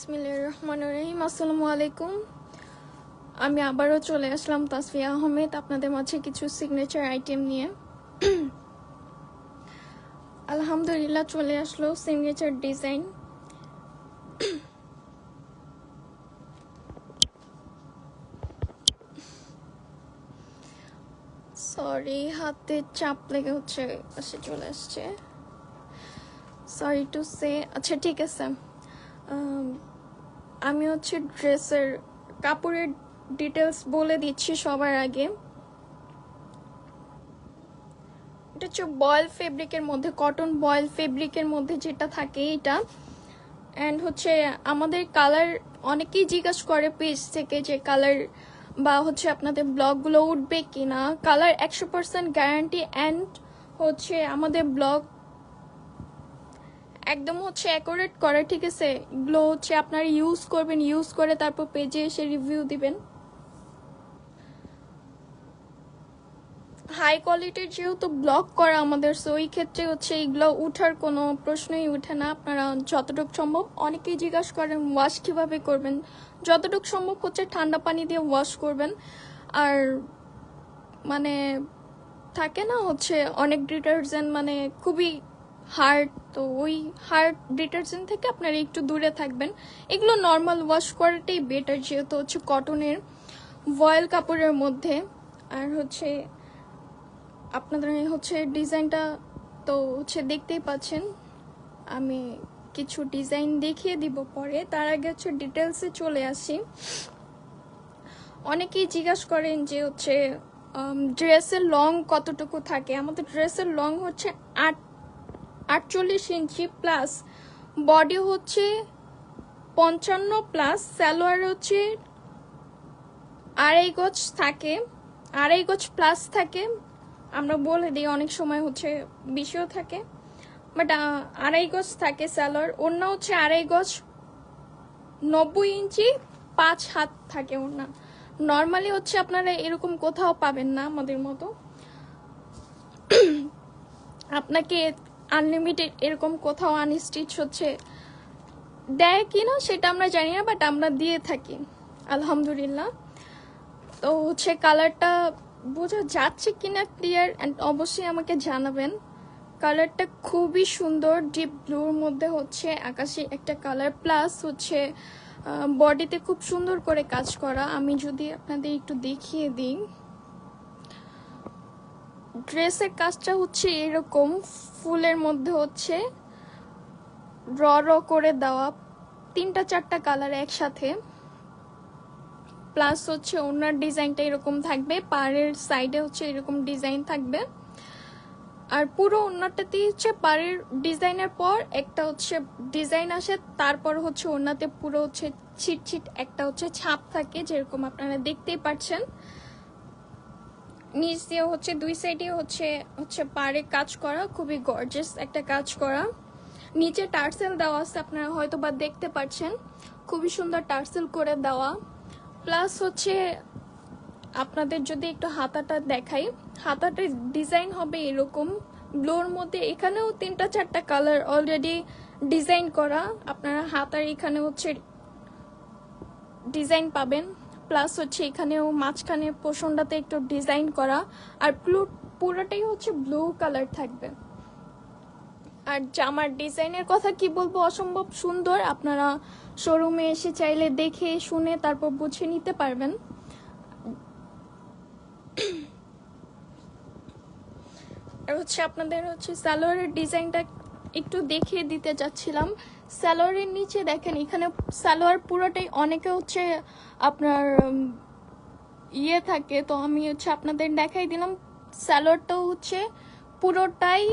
বিসমিল্লাহ রহমান রহিম। আসসালামু আলাইকুম। আমি আবারও চলে আসলাম তাসফিয়া আহমেদ আপনাদের মাঝে কিছু সিগনেচার আইটেম নিয়ে। আলহামদুলিল্লাহ চলে আসলো সিগনেচার ডিজাইন সরি হাতে চাপ লেগে হচ্ছে পাশে চলে আসছে। সরি টু সে আচ্ছা ঠিক আছে। আম, হচ্ছে ড্রেসের কাপড়ের ডিটেলস বলে দিচ্ছি সবার আগে। এটা হচ্ছে বয়েল ফেব্রিকের মধ্যে কটন বয়েল ফেব্রিকের মধ্যে যেটা থাকে এটা। অ্যান্ড হচ্ছে আমাদের কালার অনেকেই জিজ্ঞাসা করে পেজ থেকে যে কালার বা হচ্ছে আপনাদের ব্লগগুলো উঠবে কিনা। কালার একশো পার্সেন্ট গ্যারান্টি অ্যান্ড হচ্ছে আমাদের ব্লগ একদম হচ্ছে অ্যাকোরেট করে, ঠিক আছে? এগুলো হচ্ছে আপনারা ইউজ করবেন ইউজ করে তারপর পেজে এসে রিভিউ দিবেন। হাই কোয়ালিটির যেহেতু ব্লক করা আমাদের সো এই ক্ষেত্রে হচ্ছে এইগুলো উঠার কোনো প্রশ্নই উঠে না। আপনারা যতটুকু সম্ভব অনেকেই জিজ্ঞাসা করেন ওয়াশ কীভাবে করবেন? যতটুকু সম্ভব হচ্ছে ঠান্ডা পানি দিয়ে ওয়াশ করবেন। আর মানে থাকে না হচ্ছে অনেক ডিটারজেন্ট মানে খুবই হার্ড তো ওই হার্ড ডিটারজেন্ট থেকে আপনারা একটু দূরে থাকবেন। এগুলো নর্মাল ওয়াশ করাটাই বেটার যেহেতু হচ্ছে কটনের ভয়েল কাপড়ের মধ্যে। আর হচ্ছে আপনাদের হচ্ছে ডিজাইনটা তো হচ্ছে দেখতেই পাচ্ছেন। আমি কিছু ডিজাইন দেখিয়ে দিব পরে। তার আগে হচ্ছে ডিটেলসে চলে আসি। অনেকেই জিজ্ঞাসা করেন যে হচ্ছে ড্রেসের লং কতটুকু থাকে? আমাদের ড্রেসের লং হচ্ছে আট আটচল্লিশ ইঞ্চি প্লাস বডি হচ্ছে পঞ্চান্ন প্লাস স্যালোয়ার হচ্ছে আড়াই গজ থাকে। আড়াই গজ প্লাস থাকে। আমরা বলে দিই অনেক সময় হচ্ছে বেশিও থাকে। বাট আড়াই গজ থাকে স্যালোয়ার অন্য হচ্ছে আড়াই গজ নব্বই ইঞ্চি পাঁচ হাত থাকে ওনা নর্মালি হচ্ছে আপনারা এরকম কোথাও পাবেন না আমাদের মতো। আপনাকে আনলিমিটেড এরকম কোথাও আনস্টিচ হচ্ছে, দেয় কি না সেটা আমরা জানি না বাট আমরা দিয়ে থাকি, আলহামদুলিল্লাহ। তো হচ্ছে কালারটা বোঝা যাচ্ছে কিনা ক্লিয়ার অ্যান্ড অবশ্যই আমাকে জানাবেন। কালারটা খুবই সুন্দর ডিপ ব্লুর মধ্যে হচ্ছে আকাশি একটা কালার প্লাস হচ্ছে বডিতে খুব সুন্দর করে কাজ করা। আমি যদি আপনাদের একটু দেখিয়ে দিই। ড্রেসের কাজটা হচ্ছে এরকম ফুলের মধ্যে হচ্ছে র র করে দেওয়া তিনটা, চারটা কালার একসাথে। প্লাস হচ্ছে ওনার ডিজাইনটা এরকম থাকবে, পাড়ের সাইডে হচ্ছে এরকম ডিজাইন থাকবে। আর পুরো ওনারটাতেই হচ্ছে পাড়ের ডিজাইনের পর একটা হচ্ছে ডিজাইন আসে, তারপর হচ্ছে ওনাতে পুরো হচ্ছে ছিট ছিট একটা হচ্ছে ছাপ থাকে, যেরকম আপনারা দেখতেই পাচ্ছেন। নিচ দিয়ে হচ্ছে, দুই সাইডে হচ্ছে হচ্ছে পাড়ে কাজ করা, খুবই গর্জেস একটা কাজ করা। নিচে টার্সেল দেওয়া আছে, আপনারা হয়তো বা দেখতে পাচ্ছেন। খুবই সুন্দর টার্সেল করে দেওয়া। প্লাস হচ্ছে, আপনাদের যদি একটু হাতাটা দেখাই হাতাটার ডিজাইন হবে এরকম। ব্লোর মধ্যে এখানেও তিনটা চারটা কালার অলরেডি ডিজাইন করা। আপনারা হাতার এখানে হচ্ছে ডিজাইন পাবেন। প্লাস হচ্ছে এখানেও মাঝখানে পোষণটাতে একটু ডিজাইন করা। আর ব্লু, পুরোটাই হচ্ছে ব্লু কালার থাকবে। আর জামার ডিজাইনের কথা কি বলব, অসম্ভব সুন্দর। আপনারা শোরুমে এসে চাইলে দেখে, শুনে তারপর বুঝে নিতে পারবেন। আর হচ্ছে আপনাদের হচ্ছে সালোয়ারের ডিজাইনটা একটু দেখিয়ে দিতে চাচ্ছিলাম স্যালোয়ারের নিচে দেখেন, এখানে সালোয়ার পুরোটাই অনেকে হচ্ছে আপনার ইয়ে থাকে। তো আমি হচ্ছে আপনাদের দেখাই দিলাম। সালোয়ারটাও হচ্ছে পুরোটাই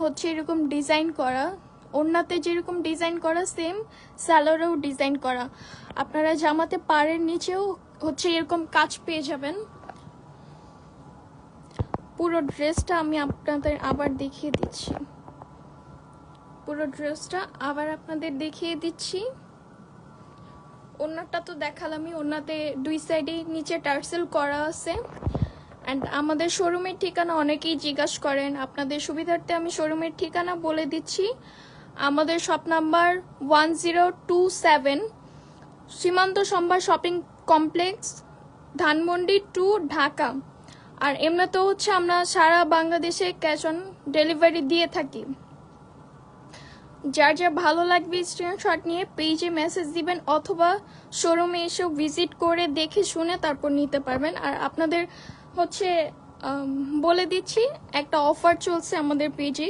হচ্ছে এরকম ডিজাইন করা। ওড়নাতে যেরকম ডিজাইন করা, সেম স্যালোয়ারেও ডিজাইন করা। আপনারা জামাতে পাড়ের নিচেও হচ্ছে এরকম কাজ পেয়ে যাবেন। পুরো ড্রেসটা আমি আপনাদের আবার দেখিয়ে দিচ্ছি। পুরো ড্রেসটা আবার আপনাদের দেখিয়ে দিচ্ছি। ওনারটা তো দেখালামই ওনাতে দুই সাইডে নিচে টার্সেল করা আছে। অ্যান্ড আমাদের শোরুমের ঠিকানা অনেকেই জিজ্ঞাসা করেন। আপনাদের সুবিধার্থে আমি শোরুমের ঠিকানা বলে দিচ্ছি। আমাদের shop number one zero two seven Simanta Shombhar shopping complex Dhanmondi two Dhaka. আর এমনিতেও হচ্ছে আমরা সারা বাংলাদেশে ক্যাশ অন ডেলিভারি দিয়ে থাকি। যার যা ভালো লাগবে স্ক্রিনশট নিয়ে পেজে মেসেজ দিবেন অথবা শোরুমে এসে ভিজিট করে দেখে শুনে তারপর নিতে পারবেন। আর আপনাদের হচ্ছে বলে দিচ্ছি, একটা অফার চলছে আমাদের পেজে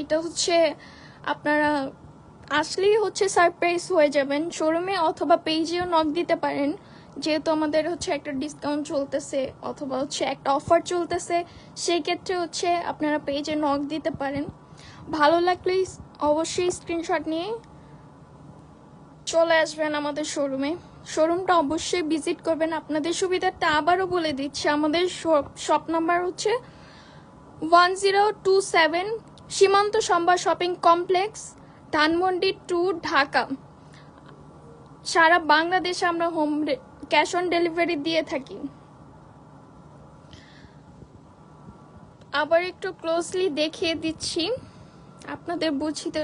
এটা হচ্ছে আপনারা আসলেই হচ্ছে সারপ্রাইজ হয়ে যাবেন। শোরুমে অথবা পেজেও নক দিতে পারেন। যেহেতু আমাদের হচ্ছে একটা ডিসকাউন্ট চলতেছে অথবা হচ্ছে একটা অফার চলতেছে সেই ক্ষেত্রে হচ্ছে আপনারা পেজে নক দিতে পারেন। ভালো লাগলে অবশ্যই স্ক্রিনশট নিয়ে চলে আসবেন আমাদের শোরুমে শোরুমটা অবশ্যই ভিজিট করবেন। আপনাদের সুবিধাটা আবারও বলে দিচ্ছি, আমাদের শপ নাম্বার হচ্ছে one zero two seven Simanta Shombhar shopping complex Dhanmondi two Dhaka. সারা বাংলাদেশে আমরা হোম ক্যাশ অন ডেলিভারি দিয়ে থাকি। আবার একটু ক্লোজলি দেখিয়ে দিচ্ছি। আপনাদের বুঝিতে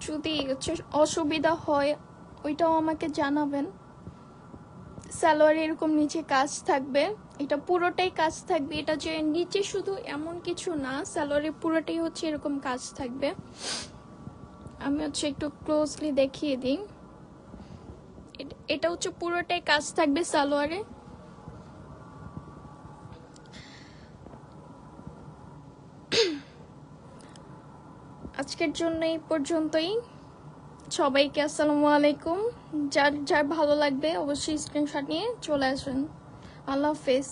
যদি হচ্ছে অসুবিধা হয়, ওইটাও আমাকে জানাবেন। সালোয়ারে এরকম নিচে কাজ থাকবে, এটা পুরোটাই কাজ থাকবে, এটা যে নিচে শুধু এমন কিছু না সালোয়ারে পুরোটাই হচ্ছে এরকম কাজ থাকবে। আমি হচ্ছে একটু ক্লোজলি দেখিয়ে দিই। এটা হচ্ছে পুরোটাই কাজ থাকবে সালোয়ারে আজকের জন্য এই পর্যন্তই। সবাইকে আসসালামু আলাইকুম। যার যার ভালো লাগবে অবশ্যই স্ক্রিনশট নিয়ে চলে আসবেন। আল্লাহ হাফেজ।